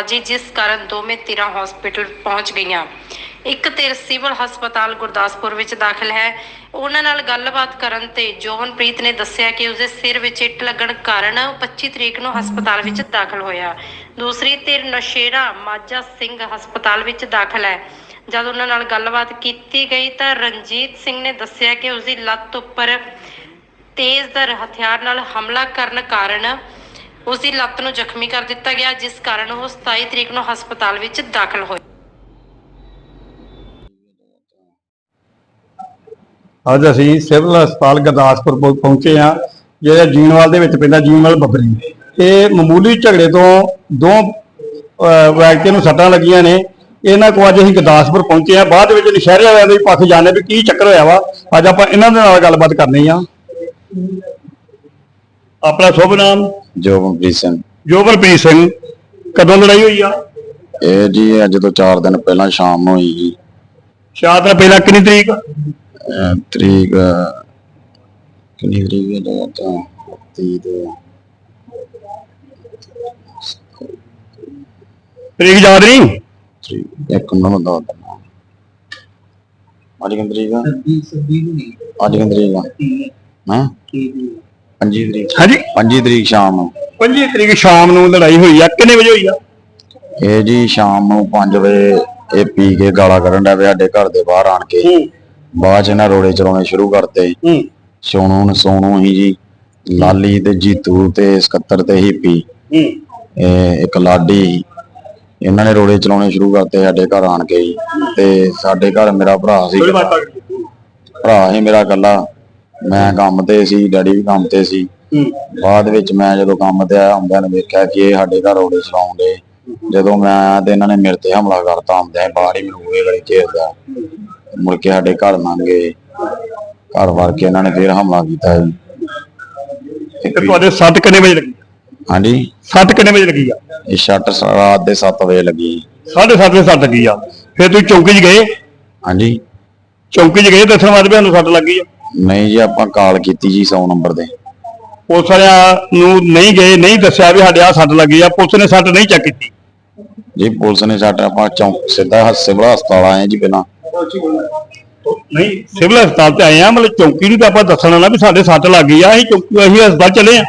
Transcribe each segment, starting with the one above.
ਵੱਜੀ ਜਿਸ ਕਾਰਨ ਦੋਵੇਂ ਧਿਰਾਂ ਹਸਪੀਟਲ ਪਹੁੰਚ ਗਈਆਂ। ਇੱਕ ਧਿਰ ਸਿਵਲ ਹਸਪਤਾਲ ਗੁਰਦਾਸਪੁਰ ਵਿੱਚ ਦਾਖਲ ਹੈ। ਉਹਨਾਂ ਨਾਲ ਗੱਲਬਾਤ ਕਰਨ ਤੇ ਜੋਵਨਪ੍ਰੀਤ ਨੇ ਦੱਸਿਆ ਕਿ ਉਸਦੇ ਸਿਰ ਵਿੱਚ ਇੱਟ ਲੱਗਣ ਕਾਰਨ ਉਹ 25 ਤਰੀਕ ਨੂੰ ਹਸਪਤਾਲ ਵਿੱਚ ਦਾਖਲ ਹੋਇਆ। ਦੂਸਰੀ ਧਿਰ ਨਸ਼ੇਰਾ ਮਾਝਾ ਸਿੰਘ ਹਸਪਤਾਲ ਵਿੱਚ ਦਾਖਲ ਹੈ। ਜਦ ਉਹਨਾਂ ਨਾਲ ਗੱਲਬਾਤ ਕੀਤੀ ਗਈ ਤਾਂ ਰਣਜੀਤ ਸਿੰਘ ਨੇ ਦੱਸਿਆ ਕਿ ਉਸਦੀ ਲੱਤ ਉੱਪਰ ਤੇਜ਼ਧਾਰ ਹਥਿਆਰ ਨਾਲ ਹਮਲਾ ਕਰਨ ਕਾਰਨ ਉਸ ਦੀ ਲੱਤ ਨੂੰ ਜ਼ਖਮੀ ਕਰ ਦਿੱਤਾ ਗਿਆ, ਜਿਸ ਕਾਰਨ ਉਹ 27 ਤਰੀਕ ਨੂੰ ਹਸਪਤਾਲ ਵਿੱਚ ਦਾਖਲ ਹੋਏ। ਅੱਜ ਅਸੀਂ ਸਿਵਲ ਹਸਪਤਾਲ ਗੁਰਦਾਸਪੁਰ ਪਹੁੰਚੇ ਹਾਂ, ਜਿਹੜਾ ਜੀਨਵਾਲ ਦੇ ਵਿੱਚ ਪੈਂਦਾ, ਜੀਨਵਾਲ ਬੱਬਰੀ ਇਹ ਮਾਮੂਲੀ ਝਗੜੇ ਤੋਂ ਦੋ ਵਿਅਕਤੀਆਂ ਨੂੰ ਸੱਟਾਂ ਲੱਗੀਆਂ ਨੇ। ਇਹਨਾਂ ਕੋਲ ਅੱਜ ਅਸੀਂ ਗੁਰਦਾਸਪੁਰ ਪਹੁੰਚੇ ਹਾਂ। ਬਾਅਦ ਵਿੱਚ ਨਸ਼ਹਿਰੇ ਵਾਲਿਆਂ ਦੇ ਵੀ ਪੱਖ ਜਾਣੇ ਵੀ ਕੀ ਚੱਕਰ ਹੋਇਆ ਵਾ। ਅੱਜ ਆਪਾਂ ਇਹਨਾਂ ਦੇ ਨਾਲ ਗੱਲਬਾਤ ਕਰਨੀ ਆ। ਆਪਣਾ ਸ਼ੁਭ ਨਾਮ? ਜੋਗਨਪ੍ਰੀਤ ਸਿੰਘ। ਜੋਬਰਪ੍ਰੀਤ ਸਿੰਘ ਕਦੋਂ ਲੜਾਈ ਹੋਈ ਆ? ਇਹ ਜੀ ਅੱਜ ਤੋਂ 4 ਦਿਨ ਪਹਿਲਾਂ ਸ਼ਾਮ ਨੂੰ ਹੋਈ ਜੀ ਸ਼ਾਇਦ ਤਾਂ ਪਹਿਲਾਂ ਕਿੰਨੀ ਤਰੀਕ? ਅਹ ਤਰੀਕ ਅਹ, ਕਿੰਨੀ ਤਰੀਕ ਹੈ ਦੋ ਤਾਂ 30 ਦੇ। ਤਰੀਕ ਯਾਦ ਨਹੀਂ? ਤਰੀਕ ਇੱਕ ਮਿੰਟ ਦਾ ਦਿਨਾ ਅੱਜ ਕਿੰਨੀ ਤਰੀਕ ਆ? ਅੱਜ ਕਿੰਨੀ ਤਰੀਕ ਆ? ਹਾਂ? 5 ਤਰੀਕ। ਹਾਂਜੀ। 5 ਤਰੀਕ ਸ਼ਾਮ ਨੂੰ। 25 ਤਰੀਕ ਸ਼ਾਮ ਨੂੰ ਲੜਾਈ ਹੋਈ ਆ। ਕਿੰਨੇ ਵਜੇ ਹੋਈ ਆ? ਇਹ ਜੀ ਸ਼ਾਮ ਨੂੰ 5 ਵਜੇ ਇਹ ਪੀ ਕੇ ਗਾਲਾਂ ਡਿਆ ਪਿਆ ਸਾਡੇ ਘਰ ਦੇ ਬਾਹਰ ਆਣ ਕੇ। ਹੂੰ। ਬਾਅਦ ਚ ਇਹਨਾਂ ਰੋੜੇ ਚਲਾਉਣੇ ਸ਼ੁਰੂ ਕਰਤੇ। ਹੂੰ। ਸੋਨੂ ਨੂੰ ਸੋਨੂ ਹੀ ਜੀ ਲਾਲੀ ਤੇ ਜੀਤੂ ਤੇ ਸਕੱਤਰ ਤੇ ਹੀਪੀ। ਹੂੰ। ਇਹ ਇੱਕ ਲਾਡੀ। ਇਹਨਾਂ ਨੇ ਰੋੜੇ ਚਲਾਉਣੇ ਸ਼ੁਰੂ ਕਰਤੇ ਸਾਡੇ ਘਰ ਆਣ ਕੇ ਜੀ। ਤੇ ਸਾਡੇ ਘਰ ਮੇਰਾ ਭਰਾ ਸੀ। ਥੋੜੀ ਬਾਤ ਕਰ ਭਰਾ ਸੀ ਮੇਰਾ ਇਕੱਲਾ। ਮੈਂ ਕੰਮ ਤੇ ਸੀ ਡੈਡੀ ਵੀ ਕੰਮ ਤੇ ਸੀ। ਬਾਅਦ ਵਿੱਚ ਮੈਂ ਜਦੋਂ ਕੰਮ ਤੇ ਆਇਆ ਹੁੰਦਿਆਂ ਨੇ ਵੇਖਿਆ ਕਿ ਇਹ ਸਾਡੇ ਘਰ ਰੋੜੇ ਚਲਾਉਂਦੇ ਜਦੋਂ ਮੈਂ ਆਇਆ ਤੇ ਇਹਨਾਂ ਨੇ ਮੇਰੇ ਤੇ ਹਮਲਾ ਕਰਤਾ ਹੁੰਦਿਆਂ ਬਾਹਰ ਹੀ ਮੈਨੂੰ ਇਹ ਗਲੀ ਘੇਰਦਾ। ਮੁੜ ਕੇ ਸਾਡੇ ਘਰ ਲੰਘੇ ਘਰ ਵੜ ਕੇ ਇਹਨਾਂ ਨੇ ਫੇਰ ਹਮਲਾ ਕੀਤਾ ਜੀ। ਤੇ ਤੁਹਾਡੇ ਸੱਟ ਕਿੰਨੇ ਵਜੇ ਲੱਗੀ? ਹਾਂਜੀ? ਸੱਟ ਕਿੰਨੇ ਵਜੇ ਲੱਗੀ ਆ? ਇਹ ਸ਼ੱਟ ਰਾਤ ਦੇ 7 ਵਜੇ ਲੱਗੀ ਸਾਢੇ ਸੱਤ ਵਜੇ ਸੱਟ ਲੱਗੀ ਆ। ਫਿਰ ਤੁਸੀਂ ਚੌਂਕੀ 'ਚ ਗਏ? ਹਾਂਜੀ। ਚੌਂਕੀ 'ਚ ਗਏ ਦੱਸਣ ਵਾਸਤੇ ਸੱਟ ਲੱਗੀ ਆ। ਨਹੀਂ ਜੀ ਆਪਾਂ ਕਾਲ ਕੀਤੀ ਜੀ 100 ਨੰਬਰ ਤੇ। ਪੁਲਿਸ ਵਾਲਿਆਂ ਨੂੰ ਨਹੀਂ ਗਏ ਨਹੀਂ ਦੱਸਿਆ ਵੀ ਸਾਡੇ ਆ ਸੱਟ ਲੱਗੀ ਆ ਪੁਲਿਸ ਨੇ ਸੱਟ ਨਹੀਂ ਚੈੱਕ ਕੀਤੀ। ਜੀ ਪੁਲਿਸ ਨੇ ਸਾਡਾ ਆਪਾਂ ਚੌਂਕ ਸਿੱਧਾ ਸਿਵਲ ਹਸਪਤਾਲ ਆਏ ਜੀ ਪਹਿਲਾਂ। ਨਹੀਂ ਸਿਵਲ ਹਸਪਤਾਲ ਤੇ ਆਏ ਆ ਮਤਲਬ ਚੌਂਕੀ ਨੂੰ ਤਾਂ ਆਪਾਂ ਦੱਸਣਾ ਨਾ ਵੀ ਸਾਡੇ ਸੱਟ ਲੱਗ ਗਈ ਆ ਅਸੀਂ ਚੌਂਕੀ ਅਸੀਂ ਹਸਪਤਾਲ ਚਲੇ ਆ।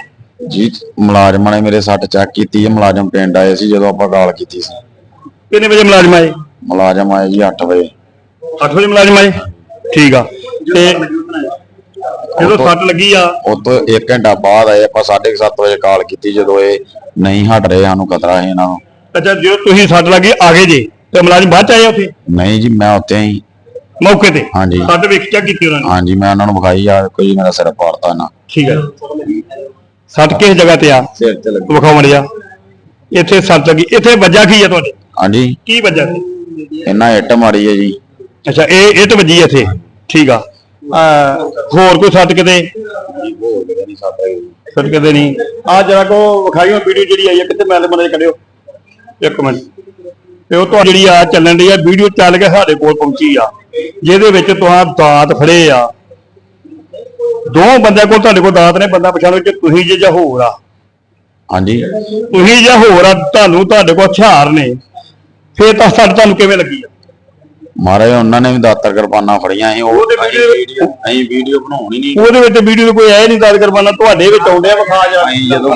ਜੀ ਮੁਲਾਜ਼ਮਾਂ ਨੇ ਮੇਰੇ ਸੱਟ ਚੈੱਕ ਕੀਤੀ ਹੈ ਮੁਲਾਜ਼ਮ ਪਿੰਡ ਆਏ ਸੀ ਜਦੋਂ ਆਪਾਂ ਕਾਲ ਕੀਤੀ ਸੀ। ਕਿੰਨੇ ਵਜੇ ਮੁਲਾਜ਼ਮ ਆਏ? ਮੁਲਾਜ਼ਮ ਆਏ ਜੀ 8 ਵਜੇ। 8 ਵਜੇ ਮੁਲਾਜ਼ਮ ਆਏ? ਠੀਕ ਆ। ਤੇ ਜਦੋਂ ਸੱਟ ਲੱਗੀ ਆ? ਉਹ ਤੋਂ 1 ਘੰਟਾ ਬਾਅਦ ਆਏ ਆਪਾਂ 7:30 ਵਜੇ ਕਾਲ ਕੀਤੀ ਜਦੋਂ ਇਹ ਨਹੀਂ ਹਟ ਰਹੇ ਸਾਨੂੰ ਖਤਰਾ ਹੈ ਇਹਨਾਂ ਨੂੰ। ਅੱਛਾ ਜਦੋਂ ਤੁਸੀਂ ਸੱਟ ਲੱਗੀ ਆ ਗਏ ਜੇ ਤੇ ਮੁਲਾਜ਼ਮ ਬਾਅਦ ਚ ਆਏ ਉੱਥੇ? ਨਹੀਂ ਜੀ ਮੈਂ ਉੱਥੇ ਹੀ। ਮੌਕੇ ਤੇ? ਹਾਂਜੀ। ਸੱਟ ਵੇਖ ਚੈੱਕ ਕੀਤੀ ਉਹਨਾਂ ਨੇ? ਹਾਂਜੀ ਮੈਂ ਉਹਨਾਂ ਨੂੰ ਵਿਖਾਈ ਆ ਕੋਈ ਮੇਰਾ ਸਿਰ ਪਾੜਤਾ ਨਾ ਠੀਕ ਹੈ ਸੱਟ ਕਿਸ ਜਗ੍ਹਾ ਤੇ ਆ? ਸਿਰ ਤੇ ਲੱਗੀ। ਵਿਖਾਓ ਮੜਿਆ ਇੱਥੇ ਸੱਟ ਲੱਗੀ। ਇੱਥੇ ਵੱਜਾ ਕੀ ਆ ਤੁਹਾਡੇ? ਹਾਂਜੀ। ਕੀ ਵੱਜਾ? ਸੀ ਇਹਨਾਂ ਇੱਟ ਮਾਰੀ ਹੈ ਜੀ। ਅੱਛਾ ਇਹ ਇਹ ਤੇ ਵੱਜੀ ਇੱਥੇ। ਠੀਕ ਆ। ਹੋਰ ਕੋਈ ਸੱਟ ਕਿਤੇ? ਸੱਟ ਕਿਤੇ ਨਹੀਂ। ਆ ਜਰਾ ਕੋ ਵਿਖਾਈਓ ਵੀਡੀਓ ਜਿਹੜੀ ਆਈ ਹੈ ਕਿਤੇ ਮੈਲ ਮਨੇ ਕਰਿਓ ਇੱਕ ਮਿੰਟ। ਤੇ ਉਹ ਤੁਹਾਡੀ ਜਿਹੜੀ ਆ ਚੱਲਣ ਦੀ ਆ ਵੀਡੀਓ ਚੱਲ ਕੇ ਸਾਡੇ ਕੋਲ ਪਹੁੰਚੀ ਆ ਜਿਹਦੇ ਵਿੱਚ ਤੁਹਾਂ ਦਾਤ ਫੜੇ ਆ। ਦੋ ਬੰਦਿਆਂ ਕੋਲ ਤੁਹਾਡੇ ਕੋਲ ਦਾਤ ਨੇ ਬੰਦਾ ਪਛਾਣੋ ਕਿ ਤੁਸੀਂ ਜੇ ਜਾਂ ਹੋਰ ਆ। ਹਾਂਜੀ। ਤੁਸੀਂ ਜਾਂ ਹੋਰ ਆ ਤੁਹਾਨੂੰ ਤੁਹਾਡੇ ਕੋਲ ਹਥਿਆਰ ਨੇ। ਫੇਰ ਤਾਂ ਸੱਟ ਤੁਹਾਨੂੰ ਕਿਵੇਂ ਲੱਗੀ ਆ? ਮਹਾਰਾਜ ਉਹਨਾਂ ਨੇ ਵੀ ਦਾਤਰ ਕਿਰਪਾਨਾਂ ਫੜੀਆਂ ਸੀ ਉਹ ਉਹਦੇ ਅਸੀਂ ਵੀਡੀਓ- ਵੀਡੀਓ ਅਸੀਂ ਵੀਡੀਓ ਬਣਾਉਣੀ ਨਹੀਂ। ਉਹਦੇ ਵਿੱਚ ਵੀਡੀਓ ਕੋਈ ਐ ਨਹੀਂ ਦਾਦ ਕਰਵਾਨਾ ਤੁਹਾਡੇ ਵਿੱਚ ਆਉਂਦੇ ਆ ਵਿਖਾ ਜਾ। ਅਸੀਂ ਜਦੋਂ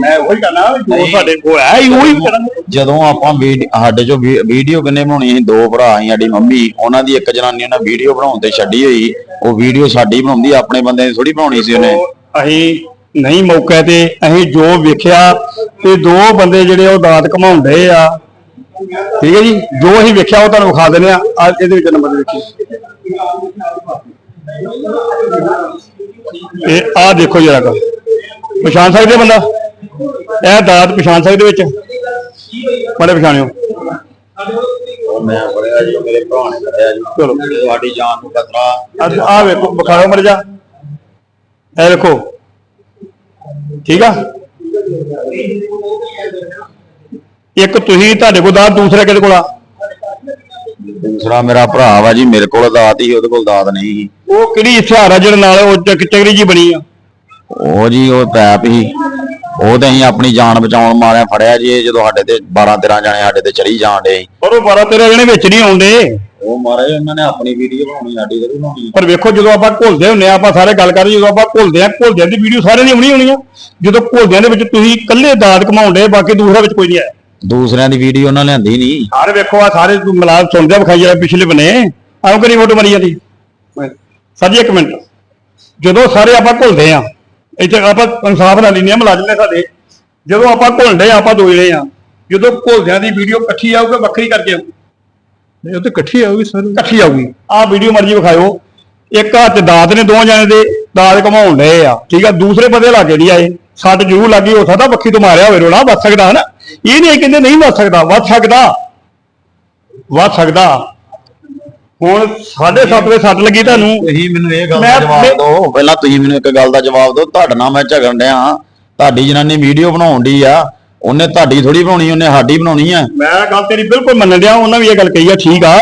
ਮੈਂ ਉਹੀ ਕਹਣਾ ਜੋ ਸਾਡੇ ਕੋਲ ਹੈ ਹੀ ਉਹੀ ਕਰਾਂਗੇ। ਜਦੋਂ ਆਪਾਂ ਵੀਡ- ਸਾਡੇ ਚੋਂ ਵੀਡੀਓ ਕਿੰਨੇ ਬਣਾਉਣੀ ਸੀ? ਦੋ ਭਰਾ ਸੀ ਸਾਡੀ ਮੰਮੀ ਉਹਨਾਂ ਦੀ ਇੱਕ ਜਨਾਨੀ ਉਹਨਾਂ ਵੀਡੀਓ ਬਣਾਉਣ ਤੇ ਛੱਡੀ ਹੋਈ। ਉਹ ਵੀਡੀਓ ਸਾਡੀ ਬਣਾਉਂਦੀ ਆਪਣੇ ਬੰਦੇ ਦੀ ਥੋੜੀ ਬਣਾਉਣੀ ਸੀ ਉਹਨੇ। ਉਹ ਅਸੀਂ ਨਹੀਂ ਮੌਕੇ ਤੇ ਅਸੀਂ ਜੋ ਵੇਖਿਆ ਤੇ ਦੋ ਬੰਦੇ ਜਿਹੜੇ ਉਹ ਦਾਤ ਘਮਾਉਂਦੇ ਆ ਠੀਕ ਹੈ ਜੀ, ਜੋ ਅਸੀਂ ਵੇਖਿਆ ਉਹ ਤੁਹਾਨੂੰ ਵਿਖਾ ਦਿੰਦੇ ਆ ਇਹਦੇ ਵਿੱਚ ਨੰਬਰ ਦੇਖੀ। ਇਹ ਆ ਦੇਖੋ ਜਰਾ ਕਾ। ਪਛਾਣ ਸਕਦੇ ਬੰਦਾ? ਇਹ ਦਾਤ ਪਛਾਣ ਸਕਦੇ ਵਿੱਚ? ਬੜੇ ਪਛਾਣਿਓ। ਮੈਂ ਫੜਿਆ ਜੀ ਮੇਰੇ ਭਰਾ ਨੇ ਫੜਿਆ ਜੀ। ਚਲੋ ਤੁਹਾਡੀ ਜਾਨ ਨੂੰ ਖਤਰਾ ਆ ਵੇਖੋ। ਵਿਖਾਓ ਮਰ ਇਹ ਦੇਖੋ ਠੀਕ ਆ? ਇੱਕ ਤੁਸੀਂ ਤੁਹਾਡੇ ਕੋਲ ਦਾ ਦੂਸਰਾ ਕਿਹਦੇ ਕੋਲ ਆ? ਦੂਸਰਾ ਮੇਰਾ ਭਰਾ ਵਾ ਜੀ ਮੇਰੇ ਕੋਲ ਦਾਤ ਹੀ ਉਹਦੇ ਕੋਲ ਦਾਤ ਨਹੀਂ ਸੀ। ਉਹ ਕਿਹੜੀ ਹਥਿਆਰ ਆ ਜਿਹੜਾ ਨਾਲ ਉਹ ਚੱਕ ਚੱਕਰੀ ਜੀ ਬਣੀ ਆ? ਉਹ ਜੀ ਉਹ ਪੈਪ ਹੀ ਉਹ ਤੇ ਅਸੀਂ ਆਪਣੀ ਜਾਨ ਬਚਾਉਣ ਮਾਰਿਆ ਫੜਿਆ ਜੀ ਇਹ ਜਦੋਂ ਸਾਡੇ ਤੇ 12 13 ਜਾਣੇ ਸਾਡੇ ਤੇ ਚੜੀ ਜਾਣ ਡੇ ਪਰ ਉਹ 12 13 ਜਣੇ ਵਿੱਚ ਨਹੀਂ ਆਉਂਦੇ। ਉਹ ਮਹਾਰਾਜ ਉਹਨਾਂ ਨੇ ਆਪਣੀ ਵੀਡੀਓ ਬਣਾਉਣੀ ਸਾਡੀ ਤੇ ਬਣਾਉਣੀ। ਪਰ ਵੇਖੋ ਜਦੋਂ ਆਪਾਂ ਘੁਲਦੇ ਹੁੰਨੇ ਆ ਆਪਾਂ ਸਾਰੇ ਗੱਲ ਕਰਦੇ ਜਦੋਂ ਆਪਾਂ ਘੁਲਦੇ ਆ ਘੁਲਦਿਆਂ ਦੀ ਵੀਡੀਓ ਸਾਰਿਆਂ ਦੀ ਆਉਣੀ ਹੋਣੀ ਆ ਜਦੋਂ ਘੁਲਦਿਆਂ ਦੇ ਵਿੱਚ ਤੁਸੀਂ ਇਕੱਲੇ ਦਾਦ ਕਮਾਉਂਦੇ ਬਾਕੀ ਦੂਸਰਾ ਵਿੱਚ ਕੋਈ ਨਹੀਂ ਆਇਆ। ਦੂਸਰਿਆਂ ਦੀ ਵੀਡੀਓ ਉਹਨਾਂ ਲਿਆਂਦੀ ਨਹੀਂ। ਸਾਰੇ ਵੇਖੋ ਆ ਸਾਰੇ ਮਲਾਲ ਸੁਣਦੇ ਆ ਵਿਖਾਈ ਜਿਹੜੇ ਪਿਛਲੇ ਬਨੇ ਆਉਂ ਕਰੀ ਫੋਟੋ ਮਰੀ ਜਾਂਦੀ? ਸਰ ਜੀ ਇੱਕ ਮਿੰਟ। ਜਦੋਂ ਸਾਰੇ ਆਪਾਂ ਘੁਲਦੇ ਆ ਇੱਥੇ ਆਪਾਂ ਇਨਸਾਫ ਨਾਲ ਲੈਂਦੇ ਆ ਮੁਲਾਜ਼ਮ ਨੇ ਸਾਡੇ। ਜਦੋਂ ਆਪਾਂ ਘੁਲਦੇ ਆ ਆਪਾਂ ਦੋ ਜਣੇ ਆ। ਜਦੋਂ ਘੁਲਦਿਆਂ ਦੀ ਵੀਡੀਓ ਇਕੱਠੀ ਆਊਗਾ ਵੱਖਰੀ ਕਰਕੇ ਆਊ ਨਹੀਂ ਉਹ ਤੇ ਇਕੱਠੀ ਆਉਗੀ ਸਰ। ਇਕੱਠੀ ਆਊਗੀ। ਆਹ ਵੀਡੀਓ ਮਰਜ਼ੀ ਵਿਖਾਇਓ। ਇੱਕ ਹੱਥ ਦਾਤ ਨੇ ਦੋ ਜਣੇ ਦੇ ਦਾਤ ਘਮਾਉਣ ਲਏ ਆ। ਠੀਕ ਆ ਦੂਸਰੇ ਬੰਦੇ ਲੱਗ ਜਿਹੜੀ ਆਏ। ਸੱਟ ਜ਼ਰੂਰ ਲੱਗੀ ਹੋ ਸਕਦਾ ਬੱਖੀ ਤੋਂ ਮਾਰਿਆ ਹੋਵੇ ਰੋਣਾ ਵੱਜ ਸਕਦਾ ਹਨਾ? ਇਹ ਨਹੀਂ ਕਹਿੰਦੇ ਨਹੀਂ ਵੱਜ ਸਕਦਾ ਵੱਜ ਸਕਦਾ। ਵੱਜ ਸਕਦਾ। ਹੁਣ 7:30 ਵਜੇ ਸੱਟ ਲੱਗੀ ਤੁਹਾਨੂੰ। ਤੁਸੀਂ ਮੈਨੂੰ ਇਹ ਗੱਲ ਦਾ ਮੈਂ- ਜਵਾਬ ਮੈਂ- ਦਿਓ। ਪਹਿਲਾਂ ਤੁਸੀਂ ਮੈਨੂੰ ਇੱਕ ਗੱਲ ਦਾ ਜਵਾਬ ਦਿਓ। ਤੁਹਾਡੇ ਨਾਲ ਮੈਂ ਝਗੜਨ ਡਿਆ ਤੁਹਾਡੀ ਜਨਾਨੀ ਵੀਡੀਓ ਬਣਾਉਣ ਦੀ ਆ। ਉਹਨੇ ਤੁਹਾਡੀ ਥੋੜੀ ਬਣਾਉਣੀ ਉਹਨੇ ਸਾਡੀ ਬਣਾਉਣੀ ਆ। ਮੈਂ ਗੱਲ ਤੇਰੀ ਬਿਲਕੁਲ ਮੰਨ ਡਿਆ ਉਹਨਾਂ ਵੀ ਇਹ ਗੱਲ ਕਹੀ ਆ ਠੀਕ ਆ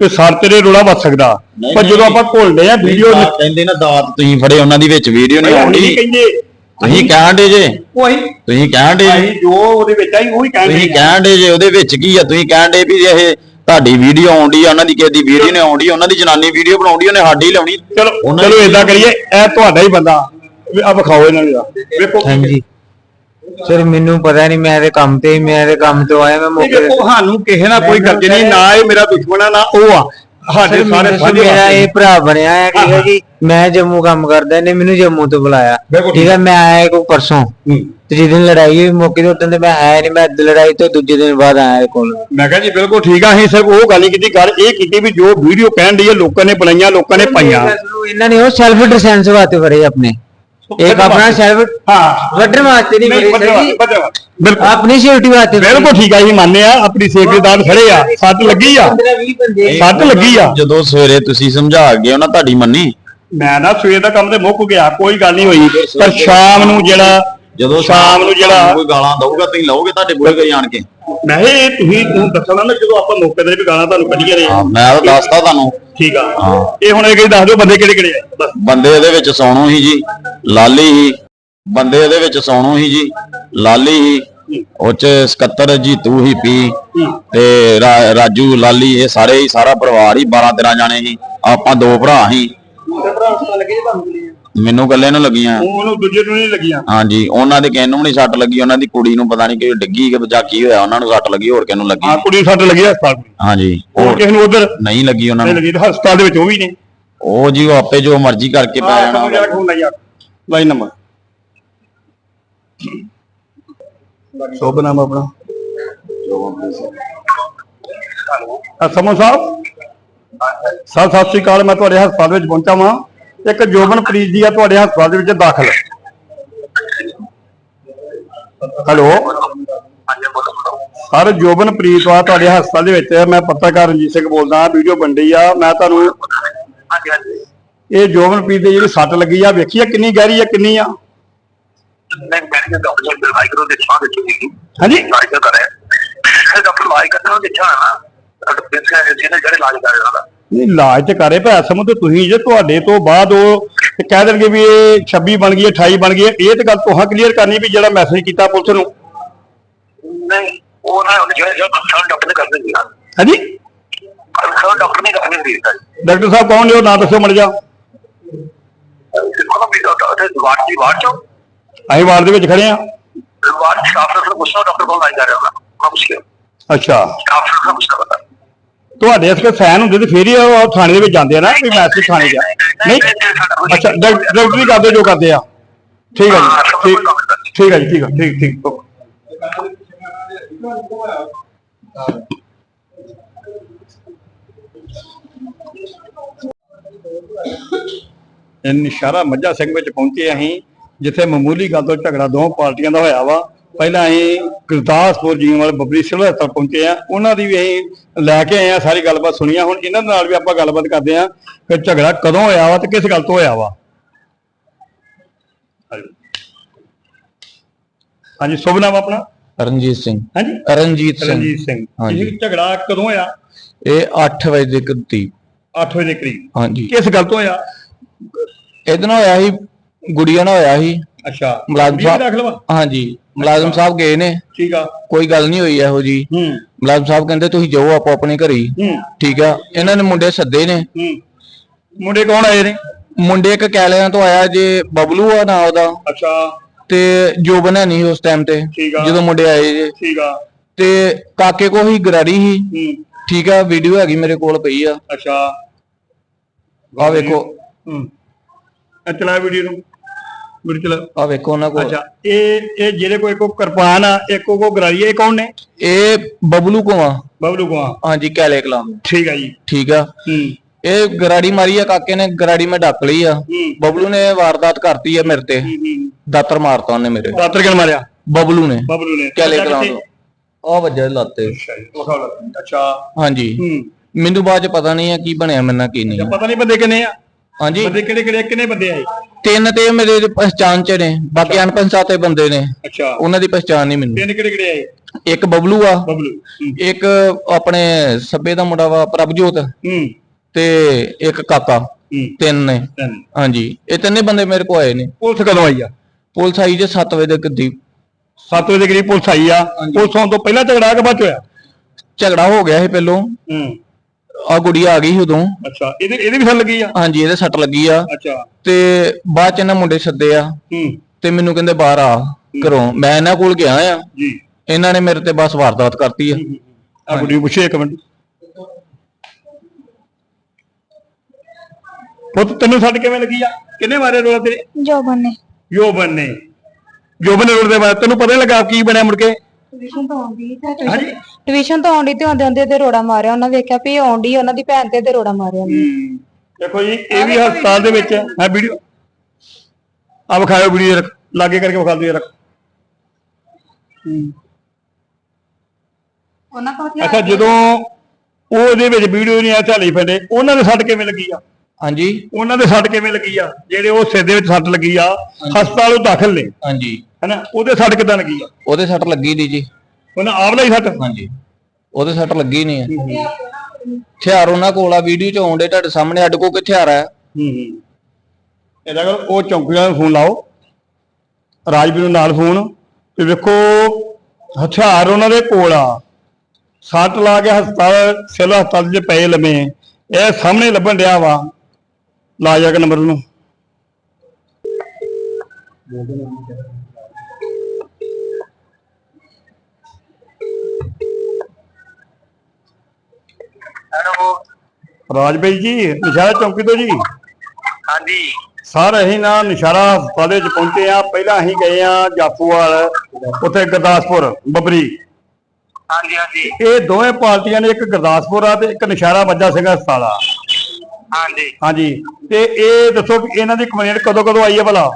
ਕਿ ਸਰ ਤੇਰੇ ਰੋਲਾ ਵੱਜ ਸਕਦਾ। ਨਹੀਂ, ਪਰ ਜਦੋਂ ਨਹੀਂ। ਆਪਾਂ ਘੋਲਦੇ ਆ ਵੀਡੀਓ ਕਹਿੰਦੇ ਨਾ ਦਾਤ ਤੁਸੀਂ ਫੜੇ ਉਹਨਾਂ ਦੀ ਵਿੱਚ ਵੀਡੀਓ ਨਹੀਂ ਨਹੀਂ ਆਉਂਦੀ ਕਹਿੰਦੇ। ਤੁਸੀਂ ਕਹਿਣ ਦੇ ਜੇ? ਉਹੀ। ਤੁਸੀਂ ਕਹਿਣ ਦੇ ਅਸੀਂ ਜੋ ਉਹਦੇ ਵਿੱਚ ਆਈ ਉਹੀ ਕਹਿੰਦੇ ਤੁਸੀਂ ਕਹਿਣ ਦੇ ਜੇ ਉਹਦੇ ਵਿੱਚ ਕੀ ਆ? ਤੁਸੀਂ ਕਹਿਣ ਦੇ ਵੀ ਇਹ ਤੁਹਾਡੀ ਵੀਡੀਓ ਆਉਂਦੀ ਆ ਉਹਨਾਂ ਦੀ ਕਿਸੇ ਦੀ ਵੀਡੀਓ ਨਹੀਂ ਆਉਂਦੀ ਉਹਨਾਂ ਦੀ ਜਨਾਨੀ ਵੀਡੀਓ ਬਣਾਉਂਦੀ ਉਹਨੇ ਸਾਡੀ ਲਾਉਣੀ। ਚਲੋ ਉਹਨਾਂ ਚਲੋ ਦੀ- ਏਦਾਂ ਕਰੀਏ ਇਹ ਤੁਹਾਡਾ ਹੀ ਬੰਦਾ। ਆ ਵਿਖਾਓ ਇਹਨਾਂ ਨੂੰ ਜਰਾ। ਵੇਖੋ। ਹਾਂਜੀ। ਸਰ ਮੈਨੂੰ ਪਤਾ ਨਹੀਂ ਮੈਂ ਤੇ ਕੰਮ ਤੇ ਮੈਂ ਤੇ ਕੰਮ ਤੋਂ ਆਇਆ ਮੈਂ ਨਹੀਂ ਮੌਕੇ ਵੇਖੋ ਸਾਨੂੰ ਕਿਸੇ ਨਾਲ ਕੋਈ ਕਰਜ਼ੇ ਨਹੀਂ ਨਾ ਇਹ ਮੇਰਾ ਦੁਸ਼ਮਣ ਆ ਨਾ ਉਹ ਆ। ਸਾਡੇ ਸਰ, ਸਾਰੇ ਸਾਂਝੇ ਮੇਰਾ। ਇਹ ਭਰਾ ਬਣਿਆ ਹੈ ਠੀਕ ਹੈ ਜੀ ਮੈਂ ਜੰਮੂ ਕੰਮ ਕਰਦਾ ਇਹਨੇ ਮੈਨੂੰ ਜੰਮੂ ਤੋਂ ਬੁਲਾਇਆ। ਬਿਲਕੁਲ ਠੀਕ ਹੈ ਮੈਂ ਆਇਆ ਕੋ ਪਰਸੋਂ। ਹੂੰ। ਤੇ ਜਿਸ ਦਿਨ ਲੜਾਈ ਹੋਈ ਮੌਕੇ ਤੇ ਉਦੋਂ ਤੇ ਮੈਂ ਆਇਆ ਨਹੀਂ ਮੈਂ ਲੜਾਈ ਤੋਂ ਦੂਜੇ ਦਿਨ ਬਾਅਦ ਆਇਆ ਇਹ ਕੋਲ। ਮੈਂ ਕਿਹਾ ਜੀ ਬਿਲਕੁਲ ਠੀਕ ਆ ਅਸੀਂ ਸਿਰਫ ਉਹ ਗੱਲ ਨਹੀਂ ਕੀਤੀ ਗੱਲ ਇਹ ਕੀਤੀ ਵੀ ਜੋ ਵੀਡੀਓ ਕਹਿਣ ਦੀ ਹੈ ਲੋਕਾਂ ਨੇ ਬਣਾਈਆਂ ਲੋਕਾਂ ਨੇ ਪਾਈਆਂ। ਇਹਨਾਂ ਨੇ ਉਹ ਸੈਲਫ ਡਿਫੈਂਸ ਵਾਸਤੇ ਫੜੇ ਆਪਣੇ। ਇੱਕ ਆਪਣਾ ਸੈਲਫ ਹਾਂ। ਵੱਡਣ ਵਾਸਤੇ ਨਹੀਂ ਜੀ ਬਿਲਕੁਲ। ਆਪਣੀ ਸੇਫਟੀ ਵਾਸਤੇ। ਬਿਲਕੁਲ ਠੀਕ ਆ ਜੀ ਮੰਨਿਆ ਆਪਣੀ ਸੇਫਟੀ ਦਾਨ ਖੜੇ ਆ ਸੱਟ ਲੱਗੀ ਆ। 15 20 ਬੰਦੇ ਸੱਟ ਲੱਗੀ ਆ। ਜਦੋਂ ਸਵੇਰੇ ਤੁਸੀਂ ਸਮਝਾ ਗਏ ਉਹਨਾਂ ਤੁਹਾਡੀ ਮੰਨੀ ਮੈਂ ਨਾ ਸਵੇਰ ਦਾ ਕੰਮ ਤੇ ਮੁੱਕ ਗਿਆ ਕੋਈ ਗੱਲ ਨਹੀਂ ਹੋਈ। ਪਰ ਸ਼ਾਮ ਨੂੰ ਜਿਹੜਾ ਜਦੋਂ ਸ਼ਾਮ ਨੂੰ ਜਿਹੜਾ ਕੋਈ ਗਾਲਾਂ ਦਊਗਾ ਤੁਸੀਂ ਲਓਗੇ ਤੁਹਾਡੇ ਬੁੜੇ ਕੋਈ ਆਣ ਕੇ? ਮੈਂ ਇਹ ਤੁਸੀਂ ਤੁਹਾਨੂੰ ਦੱਸਣਾ ਨਾ ਜਦੋਂ ਆਪਾਂ ਮੌਕੇ ਤੇ ਵੀ ਗਾਣਾ ਤੁਹਾਨੂੰ ਕੱਢੀਆਂ ਨੇ। ਹਾਂ, ਮੈਂ ਤਾਂ ਦੱਸਤਾ ਤੁਹਾਨੂੰ। ਠੀਕ ਆ। ਹਾਂ। ਇਹ ਹੁਣ ਇਹ ਕਹੀ ਦੱਸ ਦਿਓ ਬੰਦੇ ਕਿਹੜੇ ਕਿਹੜੇ ਆ? ਬੰਦੇ ਇਹਦੇ ਵਿੱਚ ਸੋਨੂ ਹੀ ਜੀ ਲਾਲੀ ਹੀ ਬੰਦੇ ਇਹਦੇ ਵਿੱਚ ਸੋਨੂ ਹੀ ਜੀ ਲਾਲੀ ਹੀ। ਉਹ ਚ ਸਕੱਤਰ ਜੀਤੂ ਹੀ ਪੀ। ਤੇ ਰਾਜੂ ਲਾਲੀ ਇਹ ਸਾਰੇ ਹੀ ਸਾਰਾ ਪਰਿਵਾਰ ਹੀ 12 13 ਜਾਣੇ ਸੀ। ਆਪਾਂ ਦੋ ਭਰਾ ਮੈਨੂੰ ਇਕੱਲੇ ਨੂੰ ਲੱਗੀਆਂ। ਉਹਨੂੰ ਦੂਜੇ ਨੂੰ ਨਹੀਂ ਲੱਗੀਆਂ। ਹਾਂਜੀ ਉਹਨਾਂ ਦੇ ਕਿਸੇ ਨੂੰ ਨਹੀਂ ਸੱਟ ਲੱਗੀ ਉਹਨਾਂ ਦੀ ਕੁੜੀ ਨੂੰ ਪਤਾ ਨਹੀਂ ਕਿ ਡਿੱਗੀ ਕਿ ਬਚਾ ਕੀ ਹੋਇਆ ਉਹਨਾਂ ਨੂੰ ਸੱਟ ਲੱਗੀ ਹੋਰ ਕਿਹਨੂੰ ਆ ਲੱਗੀ ਕੁੜੀ ਨੂੰ ਸੱਟ ਲੱਗੀ ਆ ਹਸਪਤਾਲ ਕੋਲ ਹਾਂਜੀ ਹੋਰ ਕਿਸੇ ਨੂੰ ਉਧਰ? ਨਹੀਂ ਲੱਗੀ ਉਹਨਾਂ ਨਹੀਂ ਨੂੰ। ਲੱਗੀ ਤੇ ਹਸਪਤਾਲ ਦੇ ਵਿੱਚ ਉਹ ਵੀ ਨੇ। ਉਹ ਜੀ ਉਹ ਆਪੇ ਜੋ ਮਰਜ਼ੀ ਕਰਕੇ ਪੈ ਜਾਣਾ ਲਾਈਨ ਨੰਬਰ। ਸ਼ੋਭ ਨਾਮ ਆਪਣਾ। ਆ ਸਮੋ ਸਾਹਿਬ? ਸਰ, ਸਤਿ ਸ਼੍ਰੀ ਅਕਾਲ, ਮੈਂ ਤੁਹਾਡੇ ਹਸਪਤਾਲ ਵਿੱਚ ਪਹੁੰਚਾ ਵਾਂ। ਇੱਕ ਜੋਬਨਪ੍ਰੀਤ ਜੀ ਆ ਤੁਹਾਡੇ ਹਸਪਤਾਲ ਦੇ ਵਿੱਚ ਦਾਖਲ। ਹੈਲੋ। ਸਰ ਜੋਬਨਪ੍ਰੀਤ ਆ ਤੁਹਾਡੇ ਹਸਪਤਾਲ ਦੇ ਵਿੱਚ। ਮੈਂ ਪੱਤਰਕਾਰ ਰਣਜੀਤ ਸਿੰਘ ਬੋਲਦਾ ਵੀਡੀਓ ਬਣ ਆ। ਮੈਂ ਤੁਹਾਨੂੰ ਇਹ ਜੋਬਨਪ੍ਰੀਤ ਦੇ ਜਿਹੜੀ ਸੱਟ ਲੱਗੀ ਆ, ਵੇਖੀ ਆ ਕਿੰਨੀ ਗਹਿਰੀ ਆ, ਕਿੰਨੀ ਆ? ਨਹੀਂ ਡਾਕਟਰ ਦੇ ਮਾਈਕਰੋ ਦੇ ਦੇਖਿਆ ਨਾ ਡਾਕਟਰ ਜਿਹੜੇ ਇਲਾਜ ਕਰ ਰਿਹਾ ਨਹੀਂ ਇਲਾਜ ਤੇ ਕਰੇ ਭੈ ਸਮਝ ਤੇ ਤੁਸੀਂ ਜੇ ਤੁਹਾਡੇ ਤੋਂ ਬਾਅਦ ਉਹ ਤੇ ਕਹਿ ਦੇਣਗੇ ਵੀ ਇਹ 26 ਬਣ ਗਈ ਹੈ 28 ਬਣ ਗਈ ਹੈ ਇਹ ਤੇ ਗੱਲ ਤੁਹਾਂ ਕਲੀਅਰ ਕਰਨੀ ਵੀ ਜਿਹੜਾ ਮੈਸੇਜ ਕੀਤਾ ਪੁਲਿਸ ਨੂੰ। ਨਹੀਂ ਉਹ ਨਾ ਉਹਨੇ ਜਿਹੜਾ ਡਾਕਟਰ ਨੇ ਕਰ ਦਿੱਤਾ ਹਾਂਜੀ? ਡਾਕਟਰ ਨੇ ਕਰ ਦਿੱਤਾ ਡਾਕਟਰ ਸਾਹਿਬ ਕੌਣ ਨੇ ਉਹ ਨਾਂ ਦੱਸਿਓ ਮੜ ਜਾ ਅਸੀਂ ਵਾਰਡ ਦੇ ਵਿੱਚ ਖੜੇ ਆ ਵਾਰਡ ਸਟਾਫ ਨੂੰ ਪੁੱਛੋ ਡਾਕਟਰ ਕੋਲ ਆਈ ਜਾ ਰਿਹਾ। ਉਹਦਾ ਪੁੱਛਿਓ ਅੱਛਾ। ਸਟਾਫ ਨੂੰ ਪੁੱਛੋ। ਪਤਾ ਤੁਹਾਡੇ ਕੇ ਸਾਈਨ ਹੁੰਦੇ ਤੇ ਫੇਰ ਹੀ ਉਹ ਥਾਣੇ ਦੇ ਵਿੱਚ ਜਾਂਦੇ ਆ ਨਾ ਵੀ ਮੈਸੇਜ ਥਾਣੇ ਜਾ ਨਹੀਂ ਅੱਛਾ ਡਾਕ- ਡਾਕਟਰ ਕਰਦੇ ਜੋ ਕਰਦੇ ਆ। ਠੀਕ ਹੈ ਜੀ ਠੀਕ ਠੀਕ ਹੈ ਜੀ ਠੀਕ ਹੈ ਠੀਕ ਠੀਕ ਓਕੇ। ਇਹ ਨਿਸ਼ਾਰਾ ਮੱਝਾ ਸਿੰਘ ਵਿੱਚ ਪਹੁੰਚੇ ਅਸੀਂ ਜਿੱਥੇ ਮਾਮੂਲੀ ਗੱਲ ਤੋਂ ਝਗੜਾ ਦੋ ਪਾਰਟੀਆਂ ਦਾ ਹੋਇਆ ਵਾ। ਪਹਿਲਾਂ ਅਸੀਂ ਗੁਰਦਾਸਪੁਰ ਜੀਵਨ ਵਾਲੇ ਬੱਬਰੀ ਸਿਲਵਰ ਹਸਪਤਾਲ ਪਹੁੰਚੇ ਆ ਉਹਨਾਂ ਦੀ ਵੀ ਅਸੀਂ ਲੈ ਕੇ ਆਏ ਆ ਸਾਰੀ ਗੱਲਬਾਤ ਸੁਣੀਆਂ ਹੁਣ ਇਹਨਾਂ ਨਾਲ ਵੀ ਆਪਾਂ ਗੱਲਬਾਤ ਕਰਦੇ ਆ ਕਿ ਝਗੜਾ ਕਦੋਂ ਹੋਇਆ ਵਾ ਤੇ ਕਿਸ ਗੱਲ ਤੋਂ ਹੋਇਆ ਵਾ? ਹਾਂਜੀ ਸ਼ੁਭ ਨਾਮ ਆਪਣਾ? ਰਣਜੀਤ ਸਿੰਘ। ਹਾਂਜੀ? ਰਣਜੀਤ ਸਿੰਘ। ਰਣਜੀਤ ਸਿੰਘ। ਹਾਂਜੀ। ਇਹ ਝਗੜਾ ਕਦੋਂ ਹੋਇਆ? ਇਹ 8 ਵਜੇ ਦੇ ਕਰੀਬ। 8 ਵਜੇ ਦੇ ਕਰੀਬ। ਹਾਂਜੀ। ਕਿਸ ਗੱਲ ਤੋਂ ਹੋਇਆ? ਇਹਦੇ ਨਾਲ ਹੋਇਆ ਸੀ ਗੁੜੀਆ ਨਾਲ ਹੋਇਆ ਸੀ। ਅੱਛਾ। ਮੁਲਾਜ਼ਮ ਹਾਂਜੀ। ਮੁਲਾਜ਼ਮ ਸਾਹਿਬ ਗਏ ਨੇ। ਠੀਕ ਆ। ਕੋਈ ਗੱਲ ਨਹੀਂ ਹੋਈ ਇਹੋ ਜੀ। ਹੂੰ। ਮੁਲਾਜ਼ਮ ਸਾਹਿਬ ਕਹਿੰਦੇ ਤੁਸੀਂ ਜਾਓ ਆਪੋ ਆਪਣੇ ਘਰੇ। ਹੀ। ਹੂੰ ਠੀਕ ਆ। ਇਹਨਾਂ ਨੇ ਮੁੰਡੇ ਸੱਦੇ ਨੇ। ਹੂੰ। ਮੁੰਡੇ ਕੌਣ ਆਏ ਨੇ? ਮੁੰਡੇ ਇੱਕ ਕੈਲਿਆਂ ਤੋਂ ਆਇਆ ਜੇ ਬਬਲੂ ਆ ਨਾ ਉਹਦਾ। ਅੱਛਾ। ਤੇ ਜੋਬਨ ਹੈ ਨਹੀਂ ਉਸ ਟਾਈਮ ਤੇ। ਠੀਕ ਆ। ਜਦੋਂ ਮੁੰਡੇ ਆਏ ਜੇ। ਠੀਕ ਆ। ਤੇ ਕਾਕੇ ਕੋ ਹੀ ਗਰਾਰੀ ਸੀ। ਹੂੰ। ਠੀਕ ਆ। ਵੀਡੀਓ ਹੈਗੀ ਮੇਰੇ ਕੋਲ ਪਈ ਆ। ਅੱਛਾ। ਆ ਵੇਖੋ। ਹੂੰ। ਇਹ ਚਲਾ ਵੀਡੀਓ ਨੂੰ। ਚਲਾ ਆ ਵੇਖੋ ਉਹਨਾਂ ਕੋਲ। ਅੱਛਾ ਇਹ ਇਹ ਜਿਹੜੇ ਕੋਈ ਕੋ ਕਿਰਪਾਨ ਆ ਇੱਕ ਕੋ ਗਰਾਰੀ ਇਹ ਕੌਣ ਨੇ? ਇਹ ਬਬਲੂ ਕੋ ਆ ਬਬਲੂ ਕੋ ਹਾਂਜੀ ਕੈਲੇ ਕਲਾਂ ਠੀਕ ਆ ਜੀ। ਠੀਕ ਆ। ਹੂੰ। ਇਹ ਗਰਾੜੀ ਮਾਰੀ ਆ ਕਾਕੇ ਨੇ ਗਰਾੜੀ ਮੈਂ ਡੱਕ ਲਈ ਆ। ਬਬਲੂ ਨੇ ਵਾਰਦਾਤ ਕਰਤੀ ਆ ਮੇਰੇ ਤੇ। ਹੂੰ ਦਾਤਰ ਮਾਰਤਾ ਉਹਨੇ ਮੇਰੇ। ਦਾਤਰ ਕਿਨ ਮਾਰਿਆ? ਬਬਲੂ ਨੇ। ਬਬਲੂ ਨੇ। ਕੈਲੇ ਅੱਛਾ, ਕਲਾਂ ਕਿੱਥੇ? ਤੋਂ। ਆ ਵੱਜਾ ਲੱਤੇ। ਅੱਛਾ ਹਾਂਜੀ। ਹੂੰ। ਮੈਨੂੰ ਬਾਅਦ ਚ ਪਤਾ ਨਹੀਂ ਆ ਕੀ ਬਣਿਆ ਮੇਰੇ ਨਾਲ ਕੀ ਨਹੀਂ ਪਤਾ ਨਹੀਂ ਬੰਦੇ ਕਿੰਨੇ ਆ? ਹਾਂਜੀ। ਬੰਦੇ ਕਿਹੜੇ ਕਿਹੜੇ ਕਿੰਨੇ ਬੰਦੇ ਆਏ ਤਿੰਨ ਤੇ ਮੇਰੇ ਪਛਾਣ ਚ ਨੇ ਬਾਕੀ ਅਣਪਛਾਤੇ ਬੰਦੇ ਨੇ। ਅੱਛਾ। ਉਹਨਾਂ ਦੀ ਪਛਾਣ ਨਹੀਂ ਮੈਨੂੰ। ਤਿੰਨ ਕਿਹੜੇ ਕਿਹੜੇ ਆਏ? ਇੱਕ ਬਬਲੂ ਆ ਬਬਲੂ ਇੱਕ ਆਪਣੇ ਸੱਬੇ ਦਾ ਮੁੰਡਾ ਵਾ ਪ੍ਰਭਜੋਤ। ਹੂੰ। ਤੇ ਇੱਕ ਕਾਕਾ। ਤਿੰਨ ਨੇ। ਹਾਂਜੀ ਇਹ ਤਿੰਨੇ ਬੰਦੇ ਮੇਰੇ ਕੋਲ ਆਏ ਨੇ। ਪੁਲਿਸ ਕਦੋਂ ਆਈ ਆ? ਪੁਲਿਸ ਆਈ ਜੇ 7 ਵਜੇ ਦੇ ਕਰੀਬ 7 ਵਜੇ ਦੇ ਕਰੀਬ ਪੁਲਿਸ ਆਈ ਆ। ਪੁਲਿਸ ਆਉਣ ਤੋਂ ਪਹਿਲਾਂ ਝਗੜਾ ਕਿ ਬਾਅਦ ਚ ਹੋਇਆ? ਝਗੜਾ ਹੋ ਗਿਆ ਸੀ ਪਹਿਲੋਂ। ਹੂੰ। ਆ ਗੁੜੀ ਆ ਗਈ ਸੀ ਉਦੋਂ। ਅੱਛਾ ਇਹਦੇ ਇਹਦੇ ਵੀ ਸੱਲ ਲੱਗੀ ਆ? ਹਾਂਜੀ ਇਹਦੇ ਸੱਟ ਲੱਗੀ ਆ। ਅੱਛਾ। ਤੇ ਬਾਅਦ ਚ ਇਹਨਾਂ ਮੁੰਡੇ ਸੱਦੇ ਆ। ਹੂੰ। ਤੇ ਮੈਨੂੰ ਕਹਿੰਦੇ ਬਾਹਰ ਆ ਘਰੋਂ। ਮੈਂ ਇਹਨਾਂ ਕੋਲ ਗਿਆ ਆ। ਜੀ। ਇਹਨਾਂ ਨੇ ਮੇਰੇ ਤੇ ਬਸ ਵਾਰਦਾਤ ਕਰਤੀ ਆ। ਆ ਗੁੱਡੀ ਪੁੱਛੇ ਇੱਕ ਮਿੰਟ। ਪੁੱਤ ਤੈਨੂੰ ਛੱਡ ਕਿਵੇਂ ਲੱਗੀ ਆ? ਕਿੰਨੇ ਮਾਰੇ ਰੋਲਾ ਤੇਰੇ? ਜੋਬਨ ਨੇ। ਯੋਬਨ ਨੇ। ਯੋਬਨ ਨੇ ਰੋਲ ਦੇ ਬਾਅਦ ਤੈਨੂੰ ਪਤਾ ਲੱਗਾ ਕੀ ਬਣਿਆ ਮੁੜ ਕੇ? ਟਿਊਸ਼ਨ ਤੋਂ ਆਉਂਦੀ ਤੇ ਹਾਂਜੀ। ਟਿਊਸ਼ਨ ਤੋਂ ਆਉਂਦੀ ਤੇ ਆਉਂਦੇ ਆਉਂਦੇ ਤੇ ਰੋੜਾ ਮਾਰਿਆ ਉਹਨਾਂ ਵੇਖਿਆ ਵੀ ਇਹ ਆਉਂਦੀ ਉਹਨਾਂ ਦੀ ਭੈਣ ਤੇ ਤੇ ਰੋੜਾ ਮਾਰਿਆ ਉਹਨੇ। ਦੇਖੋ ਜੀ ਇਹ ਵੀ ਹਸਪਤਾਲ ਦੇ ਵਿੱਚ ਹੈ ਹੈ ਵੀਡੀਓ ਆ ਵਿਖਾਓ ਵੀਡੀਓ ਰੱਖ ਲਾਗੇ ਕਰਕੇ ਵਿਖਾ ਦਿਓ ਰੱਖ ਉਹਨਾਂ ਕੋਲ ਅੱਛਾ ਜਦੋਂ ਉਹ ਉਹਦੇ ਵਿੱਚ ਵੀਡੀਓ ਨਹੀਂ ਆ ਝਾਲੀ ਪੈਂਦੇ ਉਹਨਾਂ ਦੇ ਸੱਟ ਕਿਵੇਂ ਲੱਗੀ ਆ? ਹਾਂਜੀ। ਉਹਨਾਂ ਦੇ ਸੱਟ ਕਿਵੇਂ ਲੱਗੀ ਆ? ਜਿਹੜੇ ਉਹ ਸਿਰ ਦੇ ਵਿੱਚ ਸੱਟ ਲੱਗੀ ਆ ਹਸਪਤਾਲ ਉਹ ਦਾਖਲ ਨੇ। ਹਾਂਜੀ। ਹੈਨਾ? ਉਹਦੇ ਸੱਟ ਕਿਦਾਂ ਲੱਗੀ ਆ? ਉਹਦੇ ਸੱਟ ਲੱਗੀ ਨਹੀਂ ਜੀ। ਉਹਨਾਂ ਆਵਲਾ ਹੀ ਸੱਟ? ਹਾਂਜੀ। ਉਹਦੇ ਸੱਟ ਲੱਗੀ ਨਹੀਂ ਆ। ਹਥਿਆਰ ਉਹਨਾਂ ਕੋਲ ਆ ਵੀਡੀਓ ਚ ਆਉਂਦੇ ਤੁਹਾਡੇ ਸਾਹਮਣੇ ਅੱਡ ਕੋ ਕਿੱਥੇ ਹਥਿਆਰ ਆ? ਹੂੰ ਹੂੰ। ਇਹਦਾ ਉਹ ਚੌਂਕੀਦਾਰ ਨੂੰ ਫੋਨ ਲਾਓ। ਰਾਜਵੀਰ ਨੂੰ ਨਾਲ ਫੋਨ। ਤੇ ਵੇਖੋ ਹਥਿਆਰ ਉਹਨਾਂ ਦੇ ਕੋਲ ਆ। ਸੱਟ ਲਾ ਕੇ ਹਸਪਤਾਲ ਸਿਵਲ ਹਸਪਤਾਲ 'ਚ ਪਏ ਲੰਮੇ। ਇਹ ਸਾਹਮਣੇ ਲੱਭਣ ਡਿਆ ਵਾ। ਲਾ ਜਾ ਕੇ ਨੰਬਰ ਨੂੰ ਹੈਲੋ। ਰਾਜਵੀਰ ਜੀ ਨਿਸ਼ਾਰਾ ਚੌਂਕੀ ਤੋਂ ਜੀ। ਹਾਂਜੀ। ਸਰ ਅਸੀਂ ਨਾ ਨਿਸ਼ਾਰਾ ਹਸਪਤਾਲ ਵਿੱਚ ਪਹੁੰਚੇ ਆ ਪਹਿਲਾਂ ਅਸੀਂ ਗਏ ਆ ਜਾਫੂਵਾਲ ਉੱਥੇ ਗੁਰਦਾਸਪੁਰ ਬੱਬਰੀ। ਹਾਂਜੀ ਹਾਂਜੀ। ਇਹ ਦੋਵੇਂ ਪਾਰਟੀਆਂ ਨੇ ਇੱਕ ਗੁਰਦਾਸਪੁਰ ਆ ਤੇ ਇੱਕ ਨਿਸ਼ਾਰਾ ਬੱਜਾ ਸਿੰਘ ਹਸਪਤਾਲ ਆ। ਹਾਂਜੀ। ਹਾਂਜੀ। ਤੇ ਇਹ ਦੱਸੋ ਕਿ ਇਹਨਾਂ ਦੀ ਕੰਪਲੇਂਟ ਕਦੋਂ ਕਦੋਂ ਆਈ ਹੈ ਭਲਾ?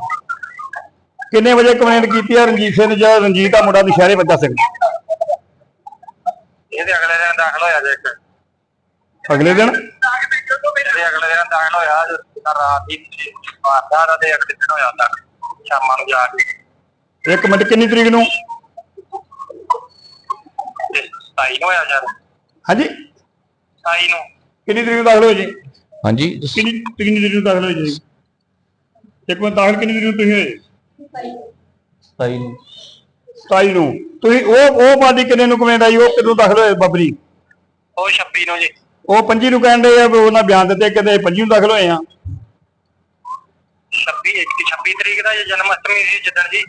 ਕਿੰਨੇ ਵਜੇ ਕੰਪਲੇਂਟ ਕੀਤੀ ਆ ਰਣਜੀਤ ਸਿੰਘ ਜਾਂ ਰਣਜੀਤ ਦਾ ਮੁੰਡਾ ਨਿਸ਼ਾਰੇ ਬੱਜਾ ਸਿੰਘ? ਇਹਦੇ ਅਗਲੇ ਦਿਨ ਦਾਖਲ ਹੋਇਆ ਜੇ ਇੱਕ। ਅਗਲੇ ਦਿਨ? ਇਹਦੇ ਅਗਲੇ ਦਿਨ ਦਾਖਲ ਹੋਇਆ ਜਦੋਂ ਰਾਤ ਹੀ ਬਾਦਾ ਦਾ ਤੇ ਅਗਲੇ ਦਿਨ ਹੋਇਆ ਤੱਕ ਸ਼ਾਮਾਂ ਨੂੰ ਜਾ ਕੇ। ਇੱਕ ਮਿੰਟ ਕਿੰਨੀ ਤਰੀਕ ਨੂੰ? ਤੇ 27 ਨੂੰ ਹੋਇਆ ਜਦ ਹਾਂਜੀ। 27 ਨੂੰ। ਕਿੰਨੀ ਤਰੀਕ ਨੂੰ ਦਾਖਲ ਹੋਏ ਜੀ? ਹਾਂਜੀ। ਕਿੰਨੀ ਕਿੰਨੀ ਤਰੀਕ ਨੂੰ ਦਾਖਲ ਹੋਏ ਜੀ ਇੱਕ ਮਿੰਟ ਦਾਖਲ ਕਿੰਨੀ ਨੂੰ ਤੁਸੀਂ ਹੋਏ? ਸਹੀ ਨੂੰ। 27 ਨੂੰ। ਤੁਸੀਂ ਉਹ ਉਹ ਪਾਰਟੀ ਕਿੰਨੇ ਨੂੰ ਕੰਪਲੇਂਟ ਆਈ? ਉਹ ਕਿਦੋਂ ਦਾਖਲ ਹੋਏ ਬੱਬਰੀ ਉਹ 26 ਨੂੰ ਜੀ। ਉਹ 25 ਨੂੰ ਕਹਿੰਦੇ ਆ ਉਹਨਾਂ ਬਿਆਨ ਦਿੱਤੇ ਕਹਿੰਦੇ 25 ਨੂੰ ਦਾਖਲ ਹੋਏ ਆ 26 ਇੱਕ 26 ਤਰੀਕ ਦਾ ਜਨਮ ਅਸ਼ਟਮੀ ਸੀ ਜਿੱਦਣ ਜੀ।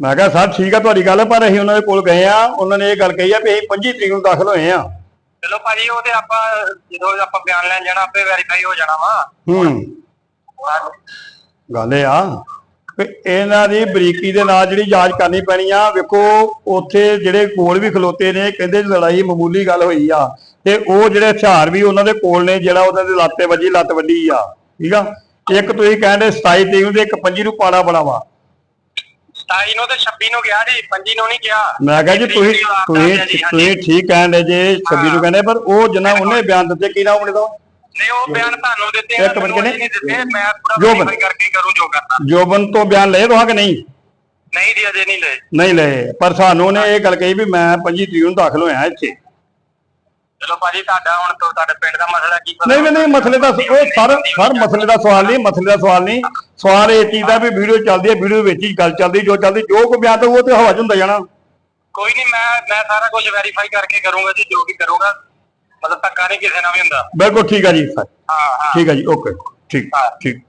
ਮੈਂ ਕਿਹਾ ਸਰ ਠੀਕ ਆ ਤੁਹਾਡੀ ਗੱਲ ਪਰ ਅਸੀਂ ਉਹਨਾਂ ਦੇ ਕੋਲ ਗਏ ਆ ਉਹਨਾਂ ਨੇ ਇਹ ਗੱਲ ਕਹੀ ਆ ਵੀ ਅਸੀਂ 25 ਤਰੀਕ ਨੂੰ ਦਾਖਲ ਹੋਏ ਆ ਚਲੋ ਭਾਜੀ ਉਹ ਤੇ ਆਪਾਂ ਜਦੋਂ ਆਪਾਂ ਬਿਆਨ ਲੈਣ ਜਾਣਾ ਆਪੇ ਵੈਰੀਫਾਈ ਹੋ ਜਾਣਾ ਵਾ। ਹੂੰ। ਗੱਲ ਇਹ ਆ ਇਹਨਾਂ ਦੀ ਬਰੀਕੀ ਦੇ ਨਾਲ ਜਿਹੜੀ ਜਾਂਚ ਕਰਨੀ ਪੈਣੀ ਆ ਵੇਖੋ ਉੱਥੇ ਜਿਹੜੇ ਕੋਲ ਵੀ ਖਲੋਤੇ ਨੇ ਕਹਿੰਦੇ ਲੜਾਈ ਮਾਮੂਲੀ ਗੱਲ ਹੋਈ ਆ। ਤੇ ਉਹ ਜਿਹੜੇ ਹਥਿਆਰ ਵੀ ਉਹਨਾਂ ਦੇ ਕੋਲ ਨੇ ਜਿਹੜਾ ਉਹਨਾਂ ਦੇ ਲਾਤੇ ਵੱਜੀ ਲੱਤ ਵੱਡੀ ਆ। ਠੀਕ ਆ? ਇੱਕ ਤੁਸੀਂ ਕਹਿੰਦੇ 27 ਤਰੀਕ ਨੂੰ ਤੇ ਇੱਕ 25 ਨੂੰ ਪਾੜਾ ਬੜਾ ਵਾ 27 ਨੂੰ ਤੇ 26 ਨੂੰ ਗਿਆ ਜੀ 25 ਨੂੰ ਨਹੀਂ ਗਿਆ। ਮੈਂ ਕਿਹਾ ਜੀ ਤੁਸੀਂ ਤੁਸੀਂ ਤੁਸੀਂ ਠੀਕ ਕਹਿੰਦੇ ਜੇ 26 ਨੂੰ ਕਹਿੰਦੇ ਪਰ ਉਹ ਜਿੰਨਾ ਉਹਨੇ ਬਿਆਨ ਦਿੱਤੇ ਕੀ ਨਾਮ ਉਹਨੇ ਦਾ ਨਹੀਂ ਉਹ ਬਿਆਨ ਤੁਹਾਨੂੰ ਦਿੱਤੇ ਇੱਕ ਮਿੰਟ? ਨਹੀਂ ਦਿੱਤੇ ਮੈਂ ਪੂਰਾ ਜੋ ਵੈਰੀਫਾਈ ਕਰਕੇ ਕਰੂੰ ਜੋ ਕਰਨਾ। ਜੋਬਨ ਤੋਂ ਬਿਆਨ ਲਏ ਤੁਹਾਂ ਕਿ ਨਹੀਂ? ਨਹੀਂ ਜੀ ਅਜੇ ਨਹੀਂ ਲਏ। ਨਹੀਂ ਲਏ ਪਰ ਸਾਨੂੰ ਉਹਨੇ ਇਹ ਗੱਲ ਕਹੀ ਵੀ ਮੈਂ 25 ਤਰੀਕ ਨੂੰ ਦਾਖਲ ਹੋਇਆ ਇੱਥੇ। ਚਲੋ ਭਾਜੀ ਤੁਹਾਡਾ ਹੁਣ ਤੋਂ ਤੁਹਾਡੇ ਪਿੰਡ ਦਾ ਮਸਲਾ ਕੀ ਪਤਾ ਨਹੀਂ ਨਹੀਂ ਨਹੀਂ ਮਸਲੇ ਦਾ ਉਹ ਸਰ ਸਰ ਮਸਲੇ ਦਾ ਸਵਾਲ ਨਹੀਂ ਮਸਲੇ ਦਾ ਸਵਾਲ ਨਹੀਂ। ਸਵਾਲ ਇਹ ਚੀਜ਼ ਦਾ ਵੀ ਵੀਡੀਓ ਚੱਲਦੀ ਹੈ ਵੀਡੀਓ ਵਿੱਚ ਹੀ ਗੱਲ ਚੱਲਦੀ ਜੋ ਚੱਲਦੀ ਜੋ ਕੋ ਬਿਆਨ ਤਾਂ ਉਹ ਤੇ ਹਵਾ 'ਚ ਹੁੰਦਾ ਜਾਣਾ। ਕੋਈ ਨਹੀਂ ਮੈਂ ਮੈਂ ਸਾਰਾ ਕੁਝ ਵੈਰੀਫਾਈ ਕਰਕੇ ਕਰੂੰਗਾ ਜੀ ਜੋ ਵੀ ਕਰੂੰਗਾ। ਮਤਲਬ ਧੱਕਾ ਨਹੀਂ ਕਿਸੇ ਨਾਲ ਵੀ ਹੁੰਦਾ। ਬਿਲਕੁਲ ਠੀਕ ਹੈ ਜੀ। ਸਰ ਹਾਂ ਹਾਂ। ਠੀਕ ਹੈ ਜੀ ਓਕੇ। ਠੀਕ। ਠੀਕ।